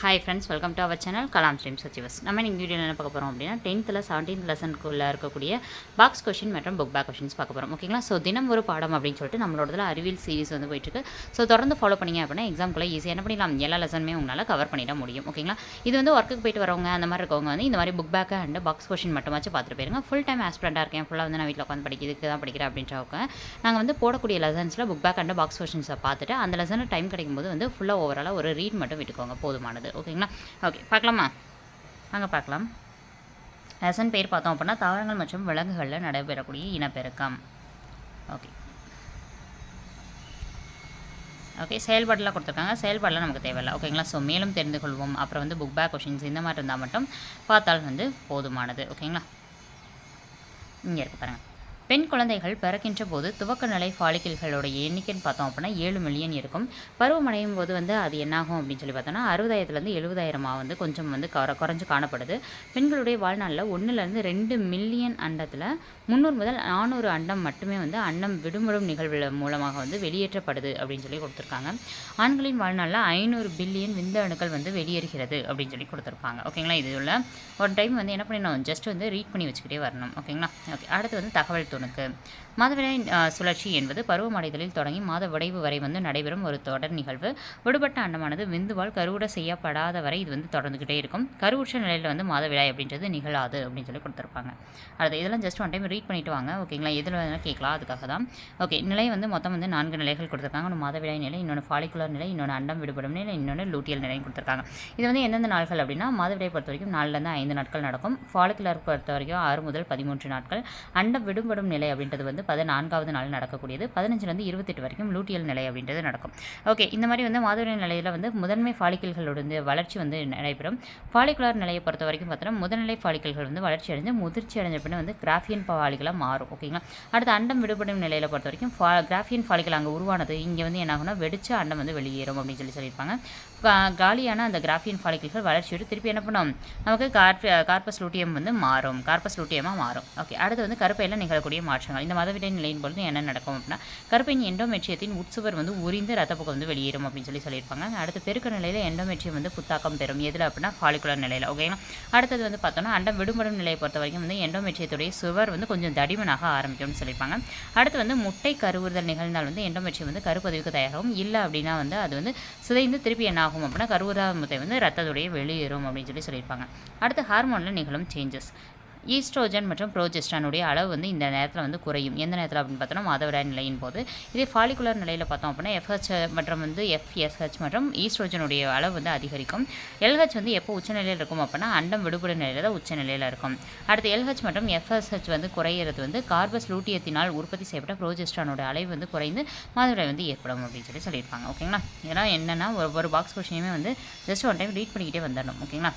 Hi friends welcome to our channel Kalam ஸ்ரீம் சச்சிவஸ் நம்ம நீங்கள் வீடியோ என்ன பார்க்க போகிறோம் அப்படின்னா டென்த்தில் செவன்டீன் லெசனுக்குள்ளே இருக்கக்கூடிய பாக்ஸ் கொஷின் மற்றும் புக் பேக் கொஷின்ஸ் பார்க்க போகிறோம் ஓகேங்களா ஸோ தினம் ஒரு பாடம் அப்படின்னு சொல்லிட்டு நம்மளோட அறிவியல் சீரிஸ் வந்து போயிட்டுருக்கு ஸோ தொடர்ந்து ஃபாலோ பண்ணிங்க அப்படின்னா எக்ஸாம்க்குள்ளே ஈஸியாக என்ன பண்ணிடலாம்? எல்லா லெசனுமே உங்களால் கவர் பண்ணிட முடியும். ஓகேங்களா இது வந்து ஒர்க்குக்கு போயிட்டு வரவங்க அந்த மாதிரி இருக்கவங்க வந்து இந்த மாதிரி book back and box question மட்டுமாச்சும் பார்த்துட்டு போயிருங்க. ஃபுல் டைம் ஆஸ்பிரண்டாக இருக்கேன். ஃபுல்லாக வந்து நான் வீட்டில் உட்காந்து படிக்கிறதுக்கு தான் படிக்கிறேன் அப்படின்றவங்க நாங்கள் வந்து போடக்கூடிய லெசன்ஸில் புக் பேக் அண்ட் பாக்ஸ் கொஷின்ஸை பார்த்துட்டு அந்த லெசனில் டைம் கிடைக்கும் போது வந்து ஃபுல்லாக ஓவராலாக ஒரு ரீட் மட்டும் விட்டுக்கோங்க. போதுமானது. ஓகேங்களா? ஓகே பார்க்கலாமா? வாங்க பார்க்கலாம். லெசன் பேர் பார்த்தோம் அப்படின்னா தாவரங்கள் மற்றும் விலங்குகளில் நடைபெறக்கூடிய இனப்பெருக்கம். ஓகே. ஓகே செயல்பாடெலாம் கொடுத்துருக்காங்க. செயல்பாடெலாம் நமக்கு தேவையில்லை. ஓகேங்களா? ஸோ மேலும் தெரிந்து கொள்வோம். அப்புறம் வந்து புக் பேக் கொஷின்ஸ் இந்த மாதிரி இருந்தால் மட்டும் பார்த்தால் வந்து போதுமானது. ஓகேங்களா? இங்கே இருக்குது பாருங்கள் பெண் குழந்தைகள் பிறக்கின்ற போது துவக்க நிலை ஃபாலிக்கிள்களோட எண்ணிக்கைன்னு பார்த்தோம் அப்படின்னா ஏழு மில்லியன் இருக்கும். பருவமடையும் போது வந்து அது என்னாகும் அப்படின்னு சொல்லி பார்த்தோம்னா அறுபதாயிரத்துலேருந்து எழுபதாயிரமாக வந்து கொஞ்சம் வந்து குற குறைஞ்சு காணப்படுது. பெண்களுடைய வாழ்நாளில் ஒன்றுலேருந்து ரெண்டு மில்லியன் அண்டத்தில் முந்நூறு முதல் நானூறு அண்டம் மட்டுமே வந்து அண்டம் விடுமுடும் நிகழ்வு மூலமாக வந்து வெளியேற்றப்படுது அப்படின்னு சொல்லி கொடுத்துருக்காங்க. ஆண்களின் வாழ்நாளில் ஐநூறு பில்லியன் விந்த அணுக்கள் வந்து வெளியேறுகிறது அப்படின்னு சொல்லி கொடுத்துருப்பாங்க. ஓகேங்களா? இது உள்ள ஒரு டைம் வந்து என்ன பண்ணணும் ஜஸ்ட் வந்து ரீட் பண்ணி வச்சுக்கிட்டே வரணும். ஓகேங்களா? ஓகே அடுத்து வந்து தகவல் உனக்கு. மாதவிடாய் சுழற்சி என்பது பருவமடைதலில் தொடங்கி மாத விடைவு வரை வந்து நடைபெறும் ஒரு தொடர் நிகழ்வு. விடுபட்ட அண்டமானது விந்துவால் கருவுட செய்யப்படாத வரை இது வந்து தொடர்ந்துக்கிட்டே இருக்கும். கருவுற்ற நிலையில் வந்து மாதவிடாய் அப்படின்றது நிகழாது அப்படின்னு சொல்லி கொடுத்துருப்பாங்க. அடுத்து இதெல்லாம் ஜஸ்ட் ஒன் டைம் ரீட் பண்ணிட்டு வாங்க ஓகேங்களா எதில் வேணாலும் கேட்கலாம் அதுக்காக தான். ஓகே நிலை வந்து மொத்தம் வந்து நான்கு நிலைகள் கொடுத்துருக்காங்க. ஒன்று மாதவிடாய் நிலை இன்னொன்று ஃபாலிகுலர் நிலை இன்னொன்று அண்டம் விடுபடும் நிலை இன்னொன்று லூட்டியல் நிலையும் கொடுத்துருக்காங்க. இது வந்து எந்தெந்த நாட்கள் அப்படின்னா மாதவிடாய் பொறுத்த வரைக்கும் நாலுலேருந்து ஐந்து நாட்கள் நடக்கும். ஃபாலிகுலர் பொறுத்த வரைக்கும் ஆறு முதல் பதிமூன்று நாட்கள். அண்டம் விடுபடும் நிலை அப்படின்றது வந்து பதினான்காவது நாள் நடக்கக்கூடியது. பதினஞ்சுலேருந்து இருபத்தெட்டு வரைக்கும் லூட்டியல் நிலை அப்படின்றது நடக்கும். ஓகே இந்த மாதிரி வந்து மாதவிடாய் நிலையில் வந்து முதன்மை ஃபாலிக்கல்களோட வந்து வளர்ச்சி வந்து நடைபெறும். ஃபாலிகுலர் நிலையை பொறுத்த வரைக்கும் பார்த்தோன்னா முதல்நிலை ஃபாலிக்கல்கள் வந்து வளர்ச்சி அடைஞ்சு முதிர்ச்சி அடைஞ்ச பின்ன வந்து கிராஃபியன் ஃபாலிகளாக மாறும். ஓகேங்களா அடுத்து அண்டம் விடுபடும் நிலையில் பொறுத்த வரைக்கும் ஃபா கிராஃபியன் ஃபாலிகள் அங்கே உருவானது இங்கே வந்து என்ன ஆகும்னா வெடிச்சு அண்டம் வந்து வெளியேறும் அப்படின்னு சொல்லி சொல்லியிருப்பாங்க. காலியான அந்த கிராஃபியன் ஃபாலிக்கல்கள் வளர்ச்சியோடு திருப்பி என்ன பண்ணும்? நமக்கு கார்ப கார்பஸ் லூட்டியம் வந்து மாறும். கார்பஸ் லூட்டியமாக மாறும். ஓகே அடுத்து வந்து கருப்பையில் நிகழக்கூடிய மாற்றங்கள். இந்த மதவிடை நிலையின் பொழுது என்ன நடக்கும் அப்படின்னா கருப்பையின் எண்டோமெட்ரியத்தின் உட்சுவர் வந்து உரிந்து ரத்தப்பக்கம் வந்து வெளியேறும் அப்படின்னு சொல்லி சொல்லியிருப்பாங்க. அடுத்து பெருக்க நிலையில் எண்டோமெட்ரியம் வந்து புத்தாக்கம் பெறும். எதில் அப்படின்னா ஃபாலிகுலர் நிலையில் ஓகேங்களா அடுத்தது வந்து பார்த்தோம்னா அண்டம் விடுபடும் நிலையை பொறுத்த வரைக்கும் வந்து எண்டோமெட்ரியத்துடைய சுவர் வந்து கொஞ்சம் தடிமனாக ஆரம்பிக்கும்னு சொல்லியிருப்பாங்க. அடுத்து வந்து முட்டை கருவுறுதல் நிகழ்ந்தால் வந்து எண்டோமெட்ரியம் வந்து கருப்பதிவுக்கு தயாராகும். இல்லை அப்படின்னா வந்து அது வந்து சிதைந்து திருப்பி என்ன ஆகும் அப்படின்னா கருவுறா முத்தை வந்து ரத்தத்துடைய வெளியேறும் அப்படின்னு சொல்லி சொல்லியிருப்பாங்க. அடுத்து ஹார்மோனில் நிகழும் சேஞ்சஸ் ஈஸ்ட்ரோஜன் மற்றும் ப்ரோஜெஸ்டானுடைய அளவு வந்து இந்த நேரத்தில் வந்து குறையும். எந்த நேரத்தில் அப்படின்னு பார்த்தோம்னா மாதவிடாய் நிலையின் போது. இதே ஃபாலிகுலர் நிலையில் பார்த்தோம் அப்படின்னா எஃப்ஹெச் மற்றும் வந்து எஃப்எஸ்ஹெச் மற்றும் ஈஸ்ட்ரோஜனுடைய அளவு வந்து அதிகரிக்கும். எல்ஹெச் வந்து எப்போ உச்சநிலையில் இருக்கும் அப்படின்னா அண்டம் விடுபடும் நிலையில் தான் உச்சநிலையில் இருக்கும். அடுத்து எல்ஹெச் மற்றும் எஃப்எஸ்ஹெச் வந்து குறையிறது வந்து கார்பஸ் லூட்டியத்தினால் உற்பத்தி செய்யப்பட்ட ப்ரோஜெஸ்டானோட அளவு வந்து குறைந்து மாதவிடாய் வந்து ஏற்படும் அப்படின்னு சொல்லி சொல்லியிருப்பாங்க. ஓகேங்களா? ஏன்னா என்னென்னா ஒரு ஒரு பாக்ஸ் கொஷினையுமே வந்து ஜஸ்ட் ஒன் டைம் ரீட் பண்ணிக்கிட்டே வந்துடணும். ஓகேங்களா?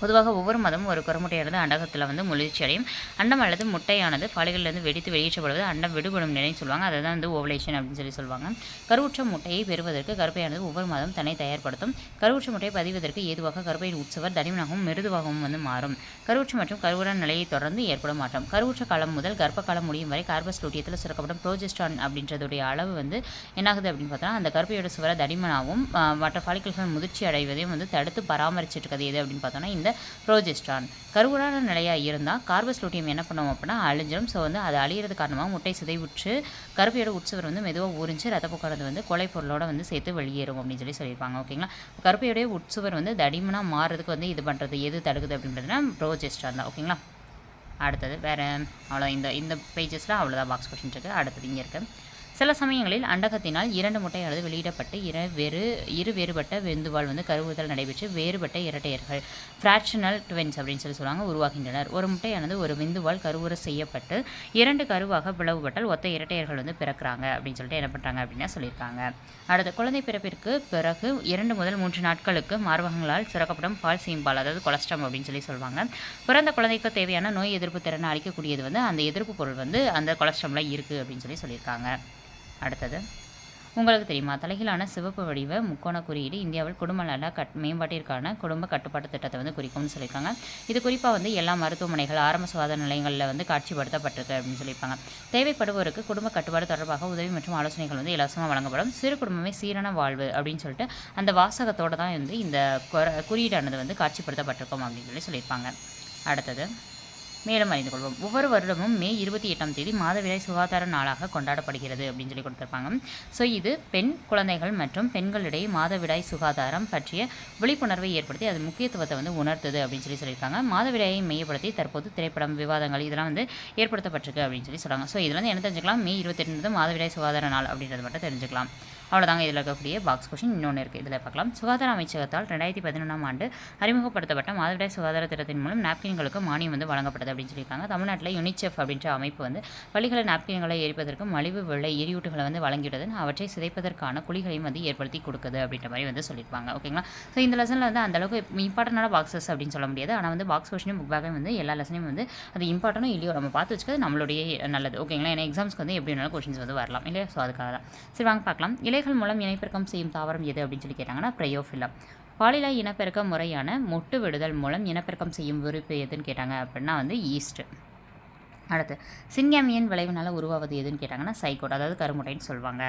பொதுவாக ஒவ்வொரு மதமும் ஒரு குரமுட்டையானது அண்டகத்தில் வந்து முழுச்சி அடையும் அண்டம் அல்லது முட்டையானது பாலிகளிலிருந்து வெடித்து வெளியேற்றப்படுவது அண்டம் விடுபடும் நிலைன்னு சொல்லுவாங்க. அதை தான் வந்து ஓவலேஷன் அப்படின்னு சொல்லி சொல்லுவாங்க. கருவுற்ற முட்டையை பெறுவதற்கு கருப்பையானது ஒவ்வொரு மாதம் தன்னை தயார்படுத்தும். கருவுற்ற முட்டையை பதிவதற்கு ஏதுவாக கருப்பையின் உற்சவர் தடிமனாகவும் மிருதுவாகவும் வந்து மாறும். கருவுற்ற மற்றும் கருவுடன் நிலையை தொடர்ந்து ஏற்படும் மாற்றம். கருவுற்ற காலம் முதல் கர்ப்ப காலம் முடியும் வரை கார்பஸ் லூட்டியத்தில் சுரக்கப்படும் ப்ரோஜெஸ்டான் அப்படின்றதுடைய அளவு வந்து என்னாகுது அப்படின்னு பார்த்தா அந்த கருப்பையோட சுவர தடிமனாகவும் மற்ற ஃபாலிக்கல்கள் முதிர்ச்சி அடைவதையும் வந்து தடுத்து பராமரிச்சுட்டு இருக்கிறது எது அப்படின்னு பார்த்தோம்னா இந்த ப்ரோஜெஸ்ட்ரான். கருவுறான நிலையாக இருந்தால் கார்பஸ்லூட்டியம் என்ன பண்ணுவோம் அப்படின்னா அழிஞ்சிடும் ஸோ வந்து அது அழியிறது காரணமாக முட்டை சிதைவுற்று கருப்பையோட உற்சவர் வந்து மெதுவாக உறிஞ்சு ரத்தப்போக்கானது வந்து கொலை பொருளோட வந்து சேர்த்து வெளியேறும் அப்படின்னு சொல்லி சொல்லியிருப்பாங்க. ஓகேங்களா? கருப்பையோடைய உட்சுவர் வந்து தடிமனாக மாறுறதுக்கு வந்து இது பண்ணுறது எது தடுக்குது அப்படின்றதுனா ப்ரோஜெஸ்ட்ரான் தான். ஓகேங்களா? அடுத்தது வேறு அவ்வளோ இந்த இந்த பேஜஸில் அவ்வளோதான் பாக்ஸ் கொஷின் இருக்குது அடுத்தது இங்கே இருக்குது சில சமயங்களில் அண்டகத்தினால் இரண்டு முட்டையானது வெளியிடப்பட்டு இர வேறு இரு வேறுபட்ட வெந்துவால் வந்து கருவுதல் நடைபெற்று வேறுபட்ட இரட்டையர்கள் ஃப்ராக்ஷனல் ட்வென்ஸ் அப்படின்னு சொல்லி சொல்லுவாங்க உருவாகின்றனர். ஒரு முட்டையானது ஒரு விந்துவால் கருவுற செய்யப்பட்டு இரண்டு கருவாக பிளவுபட்டால் ஒத்த இரட்டையர்கள் வந்து பிறக்கிறாங்க அப்படின்னு சொல்லிட்டு என்ன பண்ணுறாங்க அப்படின்னா சொல்லியிருக்காங்க. அடுத்த குழந்தை பிறப்பிற்கு பிறகு இரண்டு முதல் மூன்று நாட்களுக்கு மார்பகங்களால் சுரக்கப்படும் பால் சீம்பால் அதாவது கொலஸ்ட்ரம் அப்படின்னு சொல்லி சொல்லுவாங்க. பிறந்த குழந்தைக்கு தேவையான நோய் எதிர்ப்பு திறனை அளிக்கக்கூடியது வந்து அந்த எதிர்ப்பு பொருள் வந்து அந்த கொலஸ்ட்ரமில் இருக்குது அப்படின்னு சொல்லி சொல்லியிருக்காங்க. அடுத்தது. உங்களுக்கு தெரியுமா? தலைகளான சிவப்பு வடிவ முக்கோண குறியீடு இந்தியாவில் குடும்ப நல கட் மேம்பாட்டிற்கான குடும்ப கட்டுப்பாட்டு திட்டத்தை வந்து குறிக்கும்னு சொல்லியிருக்காங்க. இது குறிப்பாக வந்து எல்லா மருத்துவமனைகள் ஆரம்ப சுகாதார நிலையங்களில் வந்து காட்சிப்படுத்தப்பட்டிருக்கு அப்படின்னு சொல்லியிருப்பாங்க. தேவைப்படுவோருக்கு குடும்ப கட்டுப்பாடு தொடர்பாக உதவி மற்றும் ஆலோசனைகள் வந்து இலவசமாக வழங்கப்படும். சிறு குடும்பமே சீரான வாழ்வு அப்படின்னு சொல்லிட்டு அந்த வாசகத்தோட தான் வந்து இந்த குறியீடானது வந்து காட்சிப்படுத்தப்பட்டிருக்கும் அப்படின்னு சொல்லி சொல்லியிருப்பாங்க. அடுத்தது. மேலும் அறிந்து கொள்வோம் ஒவ்வொரு வருடமும் மே இருபத்தி எட்டாம் தேதி மாதவிடாய் சுகாதார நாளாக கொண்டாடப்படுகிறது அப்படின்னு சொல்லி கொடுத்துருப்பாங்க. ஸோ இது பெண் குழந்தைகள் மற்றும் பெண்களிடையே மாதவிடாய் சுகாதாரம் பற்றிய விழிப்புணர்வை ஏற்படுத்தி அது முக்கியத்துவத்தை வந்து உணர்த்துது அப்படின்னு சொல்லி சொல்லியிருக்காங்க. மாதவிடாயை மையப்படுத்தி தற்போது திரைப்படம் விவாதங்கள் இதெல்லாம் வந்து ஏற்படுத்தப்பட்டிருக்கு அப்படின்னு சொல்லி சொல்கிறாங்க ஸோ இதில் வந்து என்ன தெரிஞ்சுக்கலாம்? மே இருபத்தெட்டு மாதவிடாய் சுகாதார நாள் அப்படின்றது மட்டும் தெரிஞ்சுக்கலாம். அவ்வளோதாங்க இதில் இருக்கக்கூடிய பாக்ஸ் கொஷின் இன்னொன்று இருக்குது இதில் பார்க்கலாம். சுகாதார அமைச்சகத்தால் ரெண்டாயிரத்தி பதினொன்றாம் ஆண்டு அறிமுகப்படுத்தப்பட்ட மாதவிடாய் சுகாதார திட்டத்தின் மூலம் நாப்கின்களுக்கு மானியம் வந்து அப்படின்னு சொல்லியிருக்காங்க. தமிழ்நாட்டில் யுனிசெஃப் அப்படின்ற அமைப்பு வந்து பள்ளிகளை நாப்கின்களை எரிப்பதற்கு மலிவு விலை எரியூட்டுகளை வந்து வழங்கியுள்ளது அவற்றை சிதைப்பதற்கான குழிகளையும் வந்து ஏற்படுத்தி கொடுக்குது அப்படின்ற மாதிரி வந்து சொல்லியிருப்பாங்க. ஓகேங்களா ஸோ இந்த லெசனில் வந்து அந்த அளவுக்கு இம்பார்ட்டண்டான பாக்ஸஸ் அப்படின்னு சொல்ல முடியாது. ஆனால் வந்து பாக்ஸ் கொஷினும் புக் பேக்கையும் வந்து எல்லா லெசனையும் வந்து அது இம்பார்ட்டனும் இல்லையோ நம்ம பார்த்து வச்சுக்கிறது நம்மளுடைய நல்லது. ஓகேங்களா ஏன்னா எக்ஸாம்ஸ்க்கு வந்து எப்படி வேணாலும் கொஷின்ஸ் வந்து வரலாம். இல்லையா? ஸோ அதுக்காக தான் சரி வாங்க பார்க்கலாம். இலைகள் மூலம் இனப்பெருக்கம் செய்யும் தாவரம் எது அப்படின்னு சொல்லி கேட்டாங்கன்னா ப்ரையோஃபில்லா பாலிலா இனப்பெருக்க முறையான மொட்டு விடுதல் மூலம் இனப்பெருக்கம் செய்யும் உறுப்பு எதுன்னு கேட்டாங்க அப்படின்னா வந்து ஈஸ்ட் அடுத்து சின்காமியன் விளைவுனால உருவாவது எதுன்னு கேட்டாங்கன்னா சைக்கோட் அதாவது கருமுட்டைன்னு சொல்லுவாங்க.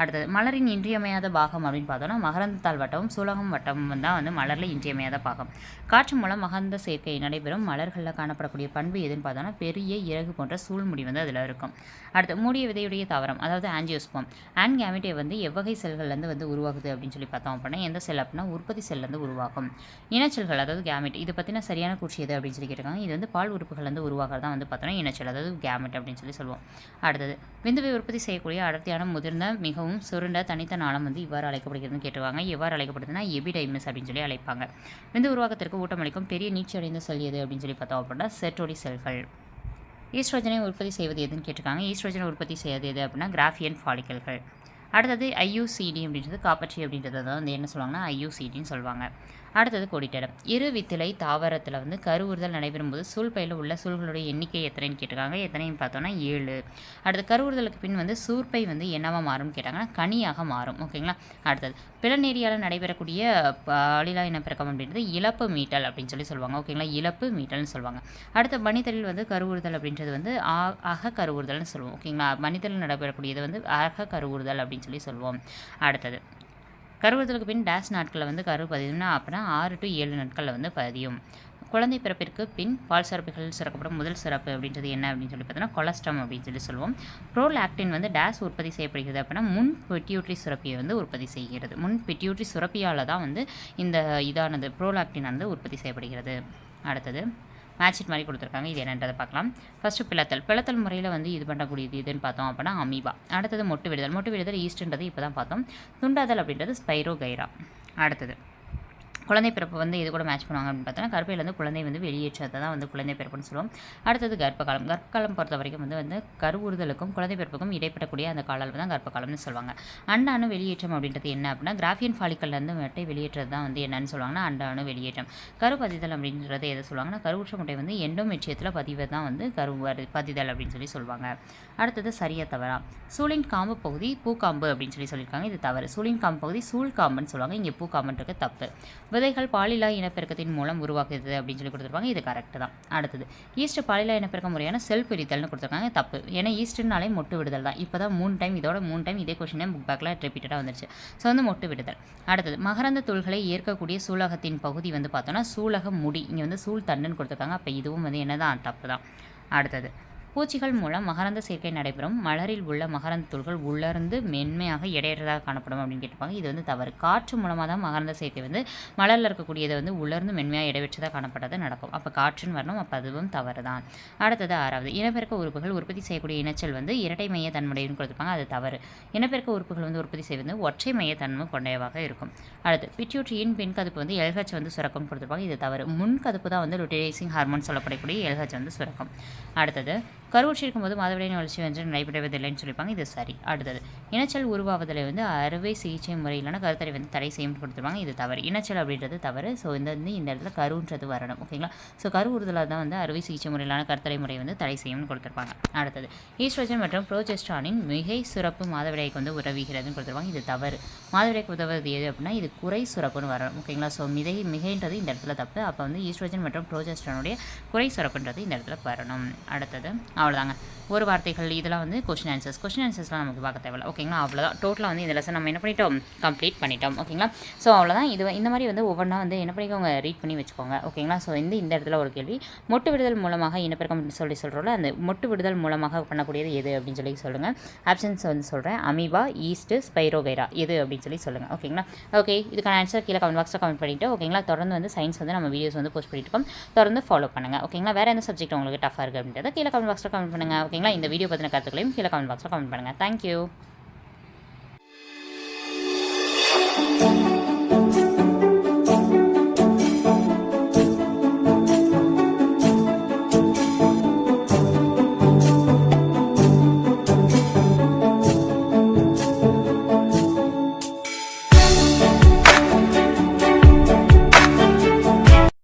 அடுத்தது மலரின் இன்றியமையாத பாகம் அப்படின்னு பார்த்தோன்னா மகரந்தத்தாள் வட்டமும் சூலகம் வட்டமும் தான் வந்து மலரில் இன்றியமையாத பாகம். காற்று மூலம் மகரந்த சேர்க்கை நடைபெறும். மலர்களில் காணப்படக்கூடிய பண்பு எதுன்னு பார்த்தோன்னா பெரிய இறகு போன்ற சூழ்முடி வந்து அதில் இருக்கும். அடுத்து மூடிய விதையுடைய தாவரம் அதாவது ஆஞ்சியோஸ்பம் ஆன் கேமிட்டே வந்து எவ்வகை செல்கள்லேருந்து வந்து உருவாகுது அப்படின்னு சொல்லி பார்த்தோம் அப்படின்னா எந்த செல் அப்படின்னா உற்பத்தி செல்லேருந்து உருவாகும். இனச்செல்கள் அதாவது கேமெட் இது பற்றின சரியான கூற்று எது அப்படின்னு சொல்லி கேட்டிருக்காங்க. இது வந்து பால் உறுப்புகள்லேருந்து உருவாகிறதா வந்து பார்த்தோன்னா இனச்செல் அதாவது கேமெட் அப்படின்னு சொல்லி சொல்லுவோம். அடுத்தது விந்துவை உற்பத்தி செய்யக்கூடிய அடர்த்தியான முதிர்ந்த மிக மிகவும் சுருண்ட தனித்த நாளம் வந்து இவ்வாறு அழைக்கப்படுகிறதுன்னு கேட்டுருவாங்க. எவ்வாறு அழைக்கப்படுதுன்னா எபிடைமஸ் அப்படின்னு சொல்லி அழைப்பாங்க. விந்து உருவாக்கத்திற்கு ஊட்டமளிக்கும் பெரிய நீச்சல் அடைந்த செல் எது அப்படின்னு சொல்லி பார்த்தோம் அப்படின்னா செட்டோடி செல்கள் ஈஸ்ட்ரோஜனை உற்பத்தி செய்வது எதுன்னு கேட்டிருக்காங்க. ஈஸ்ட்ரோஜனை உற்பத்தி செய்வது எது அப்படின்னா கிராஃபியன் ஃபாலிக்கல்கள் அடுத்தது ஐயூசிடி அப்படின்றது காப்பற்றி அப்படின்றத தான் வந்து என்ன சொல்லுவாங்கன்னா ஐயூசிடின்னு சொல்லுவாங்க. அடுத்தது கொடிட்டடம். இரு வித்திலை தாவரத்தில் வந்து கருவுறுதல் நடைபெறும் போது சூழ்பையில் உள்ள சூழ்களுடைய எண்ணிக்கை எத்தனைன்னு கேட்டிருக்காங்க. எத்தனைன்னு பார்த்தோன்னா ஏழு. அடுத்து கருவுறுதலுக்கு பின் வந்து சூர்பை வந்து என்னவாக மாறும்னு கேட்டாங்கன்னா கனியாக மாறும். ஓகேங்களா? அடுத்தது பிளநேரியால் நடைபெறக்கூடிய பாலிலா இனப்பெருக்கம் அப்படின்றது இழப்பு மீட்டல் அப்படின்னு சொல்லி சொல்லுவாங்க. ஓகேங்களா? இழப்பு மீட்டல்னு சொல்லுவாங்க. அடுத்த மனிதரில் வந்து கருவுறுதல் அப்படின்றது வந்து ஆ- அக கருவுறுதல்னு சொல்லுவோம். ஓகேங்களா? மனிதரில் நடைபெறக்கூடியது வந்து அக கருவுறுதல் அப்படின்னு சொல்லி சொல்லுவோம். அடுத்தது கருவுறுதலுக்கு பின் டேஷ் நாட்களில் வந்து கரு பதியும்னா அப்படின்னா ஆறு டு ஏழு நாட்களில் வந்து பதியும். குழந்தை பிறப்பிற்கு பின் பால் சுரப்பிகள் சுரக்கப்படும் முதல் சிறப்பு அப்படின்றது என்ன அப்படின்னு சொல்லி பார்த்தோன்னா கொலஸ்ட்ரம் அப்படின்னு சொல்லி சொல்லுவோம். ப்ரோலாக்டின் வந்து டேஸ் உற்பத்தி செய்யப்படுகிறது அப்படின்னா முன் பிட்யூட்ரி சுரப்பியை வந்து உற்பத்தி செய்கிறது. முன் பிட்யூட்ரி சுரப்பியால் தான் வந்து இந்த இதானது ப்ரோலாக்டின் வந்து உற்பத்தி செய்யப்படுகிறது. அடுத்தது மேட்சிட் மாதிரி கொடுத்துருக்காங்க. இது என்னன்றதை பார்க்கலாம். ஃபஸ்ட்டு பிளத்தல். பிளத்தல் முறையில் வந்து இது பண்ணக்கூடியது இதுன்னு பார்த்தோம் அப்படின்னா அமீபா. அடுத்தது மொட்டு விடுதல். மொட்டு விடுதல் ஈஸ்ட்ன்றது இப்போ தான் பார்த்தோம். துண்டாதல் அப்படின்றது ஸ்பைரோகைரா அடுத்தது குழந்தை பிறப்பு வந்து இது கூட மேட்ச் பண்ணுவாங்க அப்படின்னு பார்த்தோன்னா கருப்பையிலேருந்து குழந்தை வந்து வெளியேற்றத்தை தான் வந்து குழந்தை பிறப்புன்னு சொல்லுவோம். அடுத்தது கர்ப்பகாலம். கர்ப்பகாலம் பொறுத்த வரைக்கும் வந்து வந்து கருவுறுதலுக்கும் குழந்தை பிறப்புக்கும் இடைப்படக்கூடிய அந்த கால அளவு தான் கர்ப்பகாலம்னு சொல்லுவாங்க. அண்டாணு வெளியேற்றம் அப்படின்றது என்ன அப்படின்னா கிராஃபியன் ஃபாலிக்கல்லேருந்து மெட்டை வெளியேற்றது தான் வந்து என்னன்னு சொல்லுவாங்கன்னா அண்டாணு வெளியேற்றம். கருப்பதிதல் அப்படின்றது எதை சொல்லுவாங்கன்னா கருவுற்ற முட்டை வந்து எண்டோமெட்ரியத்தில் பதிவு தான் வந்து கரு பதிதல் அப்படின்னு சொல்லி சொல்லுவாங்க. அடுத்தது சரியா தவறா. சூழின் காம்பு பகுதி பூக்காம்பு அப்படின்னு சொல்லி சொல்லியிருக்காங்க. இது தவறு. சூழின் காம்பு பகுதி சூழ்காம்புன்னு சொல்லுவாங்க. இங்கே பூக்காம்புன்றது தப்பு. விதைகள் பாலிலா இனப்பெருக்கத்தின் மூலம் உருவாக்குது அப்படின்னு சொல்லி கொடுத்துருப்பாங்க. இது கரெக்ட் தான். அடுத்தது ஈஸ்ட் பாலிலா இனப்பெருக்க முறையான செல் பிரித்தல்னு கொடுத்துருக்காங்க. தப்பு. ஏன்னா ஈஸ்ட்னாலே மொட்டு விடுதல் தான். இப்போ தான் மூணு டைம் இதோட மூணு டைம் இதே கொஷினே புக் பேக்கில் ரிப்பீட்டடாக வந்துருச்சு. ஸோ வந்து மொட்டு விடுதல். அடுத்தது மகரந்த தூள்களை ஏற்கக்கூடிய சூலகத்தின் பகுதி வந்து பார்த்தோன்னா சூலக முடி. இங்கே வந்து சூழ் தண்டுன்னு கொடுத்துருக்காங்க. அப்போ இதுவும் வந்து என்ன தான் தப்பு தான். அடுத்தது பூச்சிகள் மூலம் மகரந்த சேர்க்கை நடைபெறும். மலரில் உள்ள மகரந்த தூள்கள் உலர்ந்து மென்மையாக இடையற்றதாக காணப்படும் அப்படின்னு கேட்டிருப்பாங்க. இது வந்து தவறு. காற்று மூலமாக தான் மகரந்த சேர்க்கை வந்து மலரில் இருக்கக்கூடியதை வந்து உலர்ந்து மென்மையாக இடைவெற்றதாக காணப்பட்டது நடக்கும். அப்போ காற்றுன்னு வரணும். அப்போ அதுவும் தவறு தான் அடுத்தது ஆறாவது. இனப்பெருக்க உறுப்புகள் உற்பத்தி செய்யக்கூடிய இனச்சல் வந்து இரட்டை மைய தன்மையுடன் கொடுத்துருப்பாங்க அது தவறு. இனப்பெருக்க உறுப்புகள் வந்து உற்பத்தி செய்வது ஒற்றை மைய தன்மை கொண்டவாக இருக்கும். அடுத்து பிட்யூட்ரியின் பின் கதுப்பு வந்து எல்ஹெச் வந்து சுரக்கம் கொடுத்துருப்பாங்க. இது தவறு. முன் கதுப்பு தான் வந்து லுட்டிலைசிங் ஹார்மோன் சொல்லப்படக்கூடிய எல்ஹெச் வந்து சுரக்கும். அடுத்தது கருவுற்று இருக்கும்போது மாதவிடாய் வளர்ச்சி வந்து நடைபெறுவதில்லைன்னு சொல்லியிருப்பாங்க. இது சரி. அடுத்தது இனச்சல் உருவாவதில் வந்து அறுவை சிகிச்சை முறையிலான கருத்தடை வந்து தடை செய்யும் கொடுத்துருவாங்க இது தவறு. இனச்சல் அப்படின்றது தவறு. ஸோ இந்த வந்து இந்த இடத்துல கருன்றது வரணும். ஓகேங்களா ஸோ கரு உறுதலாக தான் வந்து அறுவை சிகிச்சை முறையிலான கருத்தடை முறை வந்து தடை செய்யும்னு கொடுத்துருப்பாங்க. அடுத்தது ஈஸ்ட்ரஜன் மற்றும் ப்ரோஜெஸ்ட்ரானின் மிகை சுரப்பு மாதவிடாய்க்கு வந்து உதவுகிறதுன்னு கொடுத்துருவாங்க இது தவறு. மாதவிடாய்க்கு உதவுவது எது அப்படின்னா இது குறை சுரப்புன்னு வரணும். ஓகேங்களா ஸோ மிதை மிகைன்றது இந்த இடத்துல தப்பு. அப்போ வந்து ஈஸ்ட்ரஜன் மற்றும் ப்ரோஜெஸ்ட்ரானுடைய குறை சுரப்புன்றது இந்த இடத்துல வரணும். அடுத்தது அவ்வளோதாங்க ஒரு வார்த்தைகள் இதெல்லாம் வந்து கொஷின் ஆன்சர்ஸ் கொஷின் ஆன்சர்ஸ்லாம் நமக்கு பார்க்க தேவையில்ல. ஓகேங்களா அவ்வளோதான் டோட்டலாக வந்து இந்த லெசன் நம்ம என்ன பண்ணிட்டோம்? கம்ப்ளீட் பண்ணிட்டோம். ஓகேங்களா ஸோ அவ்வளோதான் இது இந்த மாதிரி வந்து ஒவ்வொன்றா வந்து என்ன பண்ணிக்கோங்க? ரீட் பண்ணி வச்சுக்கோங்க. ஓகேங்களா ஸோ இந்த இந்த இடத்துல ஒரு கேள்வி. மொட்டு விடுதல் மூலமாக இனப்பெருக்கம் அப்படின்னு சொல்லி சொல்கிறோம்ல அந்த மொட்டு விடுதல் மூலமாக பண்ணக்கூடியது எது அப்படின்னு சொல்லி சொல்லுங்கள் ஆப்ஷன்ஸ் வந்து சொல்கிறேன் அமீபா ஈஸ்ட்டு ஸ்பைரோகைரா எது அப்படின்னு சொல்லி சொல்லுங்கள் ஓகேங்களா ஓகே இதுக்கான ஆன்சர் கீழே கமெண்ட் பாக்ஸில் கமெண்ட் பண்ணிவிட்டு ஓகேங்களா தொடர்ந்து வந்து சயின்ஸ் வந்து நம்ம வீடியோஸ் வந்து போஸ்ட் பண்ணிட்டு இருக்கோம். தொடர்ந்து ஃபாலோ பண்ணுங்கள் ஓகேங்களா வேறு எந்த சப்ஜெக்ட் உங்களுக்கு டஃபாக இருக்குது அப்படின்றத கீழே கமெண்ட் பாக்ஸில் கமெண்ட் பண்ணுங்கள் ஓகேங்களா? இந்த வீடியோ பற்றின கருத்துக்களையும் கீழே கமெண்ட் பாக்ஸில் கமெண்ட் பண்ணுங்கள் தேங்க்யூ